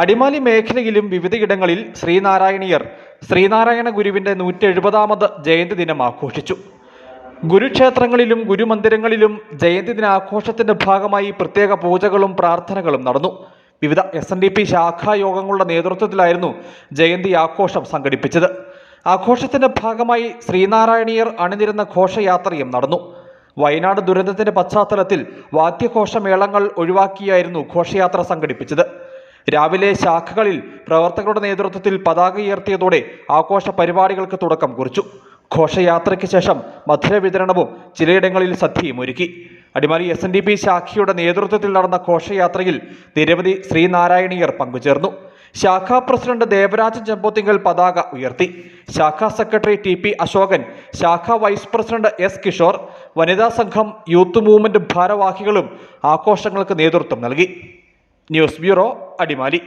അടിമാലി മേഖലയിലും വിവിധയിടങ്ങളിൽ ശ്രീനാരായണീയർ ശ്രീനാരായണ ഗുരുവിന്റെ നൂറ്റി എഴുപതാമത് ജയന്തി ദിനം ആഘോഷിച്ചു. ഗുരുക്ഷേത്രങ്ങളിലും ഗുരുമന്ദിരങ്ങളിലും ജയന്തി ദിനാഘോഷത്തിന്റെ ഭാഗമായി പ്രത്യേക പൂജകളും പ്രാർത്ഥനകളും നടന്നു. വിവിധ എസ് എൻ ഡി പി ശാഖായോഗങ്ങളുടെ നേതൃത്വത്തിലായിരുന്നു ജയന്തി ആഘോഷം സംഘടിപ്പിച്ചത്. ആഘോഷത്തിന്റെ ഭാഗമായി ശ്രീനാരായണീയർ അണിനിരുന്ന ഘോഷയാത്രയും നടന്നു. വയനാട് ദുരന്തത്തിന്റെ പശ്ചാത്തലത്തിൽ വാദ്യഘോഷമേളങ്ങൾ ഒഴിവാക്കിയായിരുന്നു ഘോഷയാത്ര സംഘടിപ്പിച്ചത്. രാവിലെ ശാഖകളിൽ പ്രവർത്തകരുടെ നേതൃത്വത്തിൽ പതാക ഉയർത്തിയതോടെ ആഘോഷ പരിപാടികൾക്ക് തുടക്കം കുറിച്ചു. ഘോഷയാത്രയ്ക്ക് ശേഷം മധുര വിതരണവും ചിലയിടങ്ങളിൽ സദ്യയും ഒരുക്കി. Adimali S N D P ശാഖയുടെ നേതൃത്വത്തിൽ നടന്ന ഘോഷയാത്രയിൽ നിരവധി ശ്രീനാരായണീയർ പങ്കുചേർന്നു. ശാഖാ പ്രസിഡന്റ് ദേവരാജൻ ചെമ്പോത്തിങ്കൽ പതാക ഉയർത്തി. ശാഖാ സെക്രട്ടറി ടി പി അശോകൻ ശാഖാ വൈസ് പ്രസിഡന്റ് എസ് കിഷോർ വനിതാ സംഘം യൂത്ത് മൂവ്മെന്റ് ഭാരവാഹികളും ആഘോഷങ്ങൾക്ക് നേതൃത്വം നൽകി. News bureau Adimali.